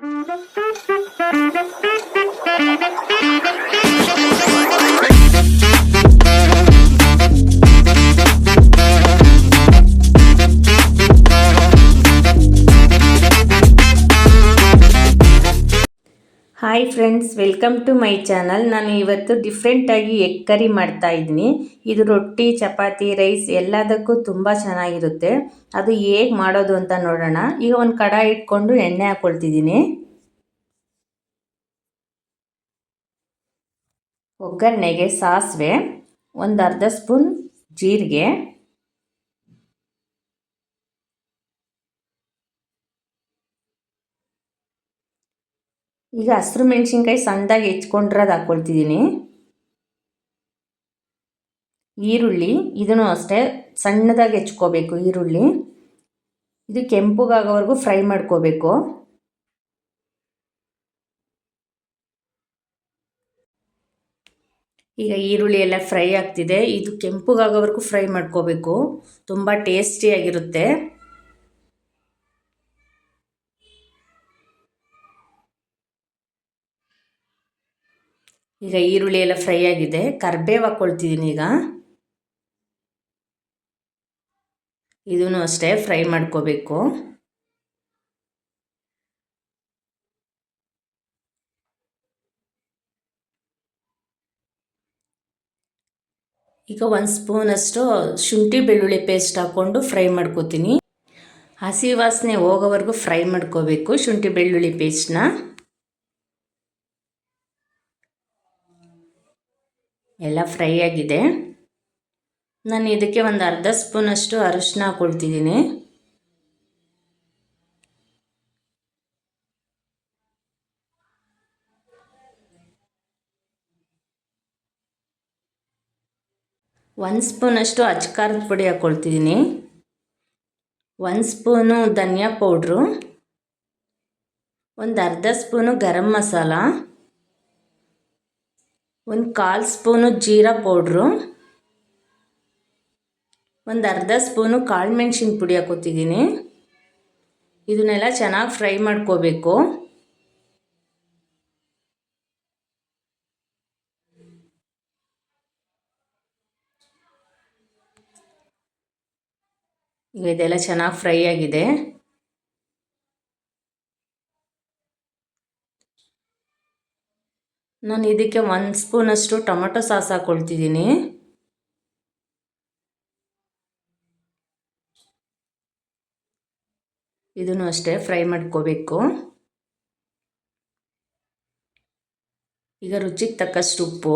Thank you. Hi friends welcome to my channel ನಾನು ಇವತ್ತು ಡಿಫ್ರೆಂಟಾಗಿ ಎಗ್ ಕರಿ ಮಾಡ್ತಾ ಇದ್ದೀನಿ. ಇದು ರೊಟ್ಟಿ, ಚಪಾತಿ ರೈಸ್ ಎಲ್ಲದಕ್ಕೂ ತುಂಬ ಚೆನ್ನಾಗಿರುತ್ತೆ. ಅದು ಹೇಗೆ ಮಾಡೋದು ಅಂತ ನೋಡೋಣ. ಈಗ ಒಂದು ಕಡಾಯಿ ಇಟ್ಕೊಂಡು ಎಣ್ಣೆ ಹಾಕ್ಕೊಳ್ತಿದ್ದೀನಿ ಒಗ್ಗರಣೆಗೆ ಸಾಸಿವೆ, ಒಂದು ಅರ್ಧ ಸ್ಪೂನ್ ಜೀರಿಗೆ ಈಗ ಹಸಿರು ಮೆಣಸಿನ್ಕಾಯಿ ಸಣ್ಣದಾಗಿ ಹೆಚ್ಕೊಂಡಿರೋದು ಹಾಕ್ಕೊಳ್ತಿದ್ದೀನಿ ಈರುಳ್ಳಿ ಇದನ್ನು ಅಷ್ಟೇ ಸಣ್ಣದಾಗಿ ಹೆಚ್ಕೋಬೇಕು ಈರುಳ್ಳಿ. ಇದು ಕೆಂಪುಗಾಗೋವರೆಗೂ ಫ್ರೈ ಮಾಡ್ಕೋಬೇಕು. ಈಗ ಈರುಳ್ಳಿ ಎಲ್ಲ ಫ್ರೈ ಆಗ್ತಿದೆ. ಇದು ಕೆಂಪುಗಾಗೋವರೆಗೂ ಫ್ರೈ ಮಾಡ್ಕೋಬೇಕು. ತುಂಬ ಟೇಸ್ಟಿಯಾಗಿರುತ್ತೆ ಈಗ ಈರುಳ್ಳಿ ಎಲ್ಲ ಫ್ರೈ ಆಗಿದೆ. ಕರ್ಬೇವು ಹಾಕ್ಕೊಳ್ತಿದ್ದೀನಿ ಈಗ. ಇದನ್ನು ಅಷ್ಟೇ ಫ್ರೈ ಮಾಡ್ಕೋಬೇಕು. ಈಗ ಒಂದು ಸ್ಪೂನಷ್ಟು ಶುಂಠಿ ಬೆಳ್ಳುಳ್ಳಿ ಪೇಸ್ಟ್ ಹಾಕ್ಕೊಂಡು ಫ್ರೈ ಮಾಡ್ಕೋತೀನಿ. ಹಸಿ ವಾಸನೆ ಹೋಗೋವರೆಗೂ ಫ್ರೈ ಮಾಡ್ಕೋಬೇಕು ಶುಂಠಿ ಬೆಳ್ಳುಳ್ಳಿ ಪೇಸ್ಟ್ನ ಎಲ್ಲ ಫ್ರೈ ಆಗಿದೆ. ನಾನು ಇದಕ್ಕೆ ಒಂದು ಅರ್ಧ ಸ್ಪೂನಷ್ಟು ಅರಿಶಿನ ಹಾಕೊಳ್ತಿದ್ದೀನಿ ಒಂದು ಸ್ಪೂನಷ್ಟು ಅಚ್ಕಾರದ ಪುಡಿ ಹಾಕೊಳ್ತಿದ್ದೀನಿ ಒಂದು ಸ್ಪೂನು ಧನಿಯಾ ಪೌಡ್ರು. ಒಂದು ಅರ್ಧ ಸ್ಪೂನು ಗರಂ ಮಸಾಲ. ಒಂದು ಕಾಲು ಸ್ಪೂನು ಜೀರಾ ಪೌಡ್ರು, ಒಂದು ಅರ್ಧ ಸ್ಪೂನು ಕಾಳು ಮೆಣಸಿನ ಪುಡಿ ಹಾಕೋತಿದ್ದೀನಿ. ಇದನ್ನೆಲ್ಲ ಚೆನ್ನಾಗಿ ಫ್ರೈ ಮಾಡ್ಕೋಬೇಕು. ಇದೆಲ್ಲ ಚೆನ್ನಾಗಿ ಫ್ರೈ ಆಗಿದೆ. ನಾನು ಇದಕ್ಕೆ ಒಂದು ಸ್ಪೂನಷ್ಟು ಟೊಮೆಟೊ ಸಾಸ್ ಹಾಕ್ಕೊಳ್ತಿದ್ದೀನಿ ಇದನ್ನು ಅಷ್ಟೇ ಫ್ರೈ ಮಾಡ್ಕೋಬೇಕು. ಈಗ ರುಚಿಗೆ ತಕ್ಕಷ್ಟು ಉಪ್ಪು.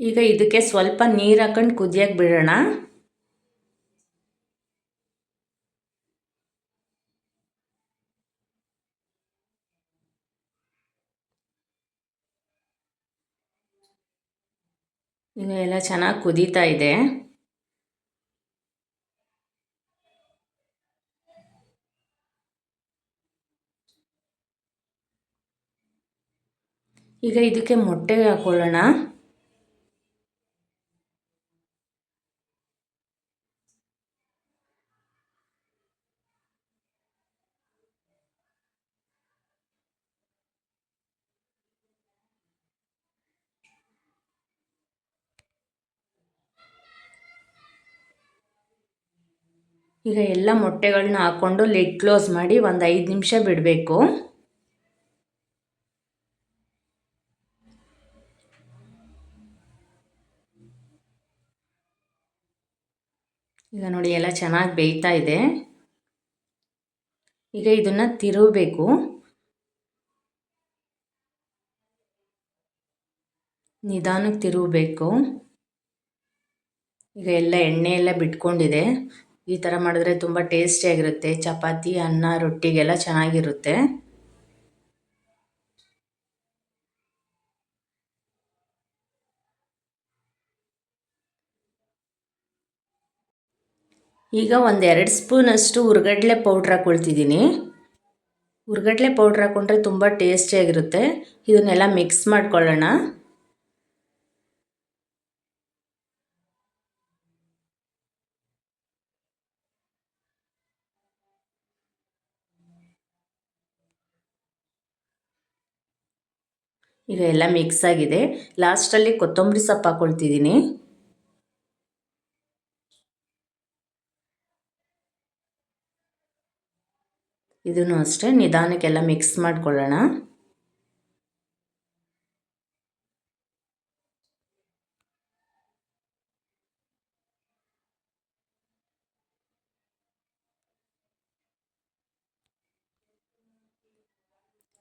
ಈಗ ಇದಕ್ಕೆ ಸ್ವಲ್ಪ ನೀರು ಹಾಕೊಂಡು ಕುದಿಯಕ್ಕೆ ಬಿಡೋಣ. ಈಗ ಎಲ್ಲ ಚೆನ್ನಾಗಿ ಕುದೀತಾ ಇದೆ. ಈಗ ಇದಕ್ಕೆ ಮೊಟ್ಟೆ ಹಾಕೊಳ್ಳೋಣ. ಈಗ ಎಲ್ಲ ಮೊಟ್ಟೆಗಳನ್ನ ಹಾಕ್ಕೊಂಡು ಲಿಡ್ ಕ್ಲೋಸ್ ಮಾಡಿ ಒಂದು ಐದು ನಿಮಿಷ ಬಿಡಬೇಕು. ಈಗ ನೋಡಿ ಎಲ್ಲ ಚೆನ್ನಾಗಿ ಬೇಯ್ತಾ ಇದೆ. ಈಗ ಇದನ್ನು ತಿರುಗಬೇಕು. ನಿಧಾನಕ್ಕೆ ತಿರುಗಬೇಕು. ಈಗ ಎಲ್ಲ ಎಣ್ಣೆ ಎಲ್ಲ ಬಿಟ್ಕೊಂಡಿದೆ. ಈ ಥರ ಮಾಡಿದ್ರೆ ತುಂಬ ಟೇಸ್ಟಿಯಾಗಿರುತ್ತೆ ಚಪಾತಿ, ಅನ್ನ, ರೊಟ್ಟಿಗೆಲ್ಲ ಚೆನ್ನಾಗಿರುತ್ತೆ. ಈಗ ಒಂದು ಎರಡು ಸ್ಪೂನಷ್ಟು ಹುರ್ಗಡ್ಲೆ ಪೌಡ್ರ್ ಹಾಕ್ಕೊಳ್ತಿದ್ದೀನಿ ಹುರ್ಗಡ್ಲೆ ಪೌಡ್ರ್ ಹಾಕ್ಕೊಂಡ್ರೆ ತುಂಬ ಟೇಸ್ಟಿಯಾಗಿರುತ್ತೆ ಇದನ್ನೆಲ್ಲ ಮಿಕ್ಸ್ ಮಾಡ್ಕೊಳ್ಳೋಣ. ಈಗ ಎಲ್ಲ ಮಿಕ್ಸ್ ಆಗಿದೆ. ಲಾಸ್ಟಲ್ಲಿ ಕೊತ್ತಂಬರಿ ಸೊಪ್ಪು ಹಾಕೊಳ್ತಿದ್ದೀನಿ. ಇದನ್ನು ಅಷ್ಟೇ, ನಿಧಾನಕ್ಕೆಲ್ಲ ಮಿಕ್ಸ್ ಮಾಡ್ಕೊಳ್ಳೋಣ.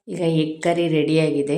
ಈಗ ಎಗ್ ಕರಿ ರೆಡಿಯಾಗಿದೆ